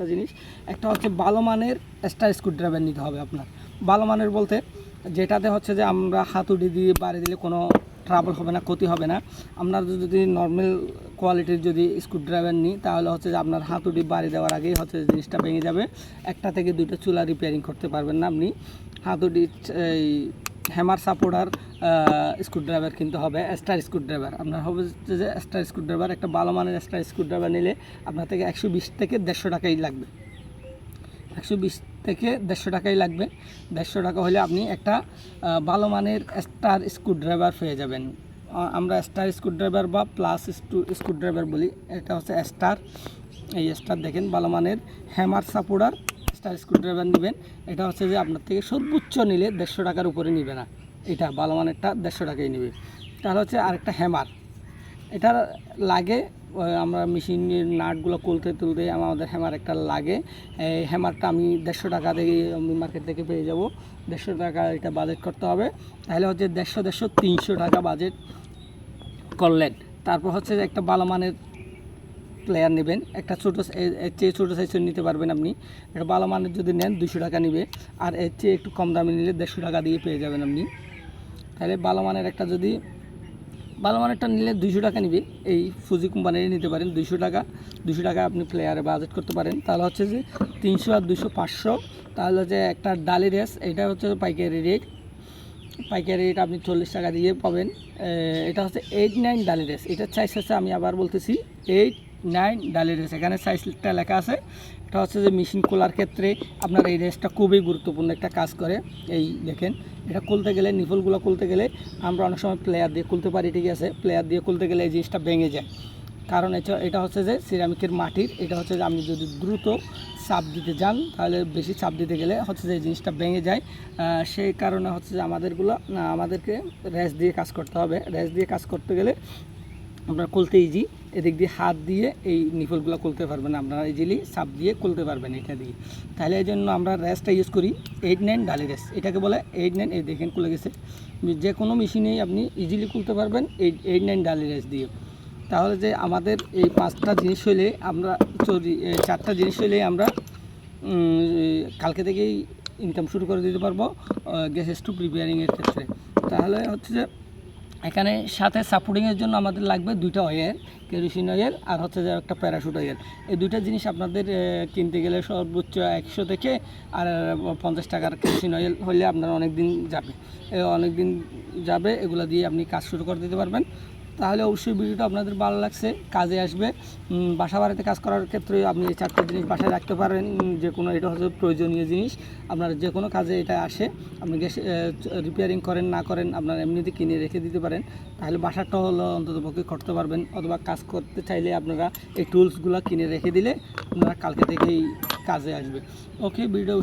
একটা জিনিস, একটা হচ্ছে ভালো মানের স্টার স্ক্রুড্রাইভার নিতে হবে আপনার। ভালো মানের বলতে যেটাতে হচ্ছে যে আমরা হাতুড়ি দিয়ে বাড়ি দিলে কোনো ট্রাবল হবে না, ক্ষতি হবে না। আপনার যদি নর্মাল কোয়ালিটির যদি স্ক্রুড্রাইভার নিই, তাহলে হচ্ছে যে আপনার হাতুড়ি বাড়ি দেওয়ার আগেই হচ্ছে জিনিসটা ভেঙে যাবে। একটা থেকে দুইটা চুলা রিপেয়ারিং করতে পারবেন না আপনি। হাতুড়ি এই হ্যামার সাপোর্টার স্ক্রুড্রাইভার কিনতে হবে স্টার স্ক্রুড্রাইভার আপনার হবে যে স্টার স্ক্রুড্রাইভার একটা ভালো মানের স্টার স্ক্রুড্রাইভার নিলে আপনার থেকে একশো বিশ থেকে দেড়শো টাকাই লাগবে। একশো বিশ থেকে দেড়শো টাকাই লাগবে। দেড়শো টাকা হলে আপনি একটা ভালো মানের স্টার স্ক্রুড্রাইভার পেয়ে যাবেন। আমরা স্টার স্ক্রুড্রাইভার বা প্লাস স্ক্রুড্রাইভার বলি, এটা হচ্ছে স্টার এই স্টার দেখেন, ভালো মানের হ্যামার সাপোর্টার। স্টার স্ক্রুড্রাইভার নেবেন, এটা হচ্ছে যে আপনার থেকে সর্বোচ্চ নিলে দেড়শো টাকার উপরে নিবে না। এটা ভালো মানেরটা দেড়শো টাকাই নেবে। তাহলে হচ্ছে আরেকটা হ্যামার এটা লাগে আমরা মেশিনের নাটগুলো খুলতে তুলতে আমাদের হ্যামার একটা লাগে। এই হ্যামারটা আমি দেড়শো টাকা থেকে মার্কেট থেকে পেয়ে যাব। দেড়শো টাকা এটা বাজেট করতে হবে। তাহলে হচ্ছে দেড়শো দেড়শো, তিনশো টাকা বাজেট করলেন। তারপর হচ্ছে একটা ভালো মানের প্লেয়ার নেবেন। একটা ছোটো এর চেয়ে ছোটো সাইজের নিতে পারবেন আপনি। একটা ভালো মানের যদি নেন দুশো টাকা নেবে। আর এর চেয়ে একটু কম দামে নিলে দেড়শো টাকা দিয়ে পেয়ে যাবেন আপনি। তাহলে ভালো মানের একটা যদি, ভালো মানেরটা নিলে দুইশো টাকা নিবে। এই ফুজি কোম্পানির নিতে পারেন, দুইশো টাকা। দুশো টাকা আপনি প্লেয়ারে বাজেট করতে পারেন। তাহলে হচ্ছে যে তিনশো আর দুশো পাঁচশো। তাহলে হচ্ছে একটা ডালি রেস এটা হচ্ছে পাইকারি রেট পাইকারি রেট আপনি চল্লিশ টাকা দিয়ে পাবেন। এটা হচ্ছে এইট নাইন ডালি রেস এটার সাইজ হচ্ছে আমি আবার বলতেছি এইট নাইন ডালি রেস। এখানে সাইজটা লেখা আছে। এটা হচ্ছে যে মেশিন খোলার ক্ষেত্রে আপনার এই রেসটা খুবই গুরুত্বপূর্ণ একটা কাজ করে। এই দেখেন, এটা খুলতে গেলে, নিফলগুলো খুলতে গেলে আমরা অনেক সময় প্লেয়ার দিয়ে খুলতে পারি ঠিক আছে? প্লেয়ার দিয়ে খুলতে গেলে এই জিনিসটা ভেঙে যায়। কারণ এটা হচ্ছে যে সিরামিকের মাটির, এটা হচ্ছে যে আপনি যদি দ্রুত চাপ দিতে যান, তাহলে বেশি চাপ দিতে গেলে হচ্ছে যে এই জিনিসটা ভেঙে যায়। সেই কারণে হচ্ছে যে আমাদেরগুলো আমাদেরকে র্যাস দিয়ে কাজ করতে হবে। র্যাস দিয়ে কাজ করতে গেলে আপনার খুলতে ইজি এদিক দিয়ে হাত দিয়ে এই নিফলগুলো খুলতে পারবেন। আপনারা ইজিলি সাপ দিয়ে খুলতে পারবেন এটা দিয়ে। তাহলে এই জন্য আমরা র্যাসটা ইউজ করি এইট নাইন ডালি র্যাস এটাকে বলে এইট নাইন এই দেখেন খুলে গেছে। যে কোনো মেশিনেই আপনি ইজিলি খুলতে পারবেন এই এইট নাইন ডালি র্যাস দিয়ে। তাহলে যে আমাদের এই পাঁচটা জিনিস হইলে আমরা সরি চারটা জিনিস হইলে আমরা কালকে থেকেই ইনকাম শুরু করে দিতে পারব গ্যাস স্টোভ প্রিপেয়ারিংয়ের ক্ষেত্রে। তাহলে হচ্ছে যে এখানে সাথে সাপোর্টিংয়ের জন্য আমাদের লাগবে দুইটা অয়েল কেরোসিন অয়েল আর হচ্ছে যে একটা প্যারাশুট অয়েল এই দুইটা জিনিস আপনাদের কিনতে গেলে সর্বোচ্চ একশো থেকে আর পঞ্চাশ টাকার কেরোসিন অয়েল হলে আপনার অনেক দিন যাবে। অনেক দিন যাবে, এগুলো দিয়ে আপনি কাজ শুরু করে দিতে পারবেন। তাহলে অবশ্যই ভিডিওটা আপনাদের ভালো লাগছে, কাজে আসবে। বাসা বাড়িতে কাজ করার ক্ষেত্রে আপনি এই চারটে জিনিস বাসায় রাখতে পারেন যে কোনো এটা হচ্ছে প্রয়োজনীয় জিনিস। আপনার যে কোনো কাজে এটা আসে, আপনি গ্যাস রিপেয়ারিং করেন, না করেন, আপনার এমনিতে কিনে রেখে দিতে পারেন। তাহলে বাসাটা হলো অন্তত পক্ষে করতে পারবেন, অথবা কাজ করতে চাইলে আপনারা এই টুলসগুলো কিনে রেখে দিলে আপনারা কালকে থেকেই কাজে আসবে। ওকে ভিডিও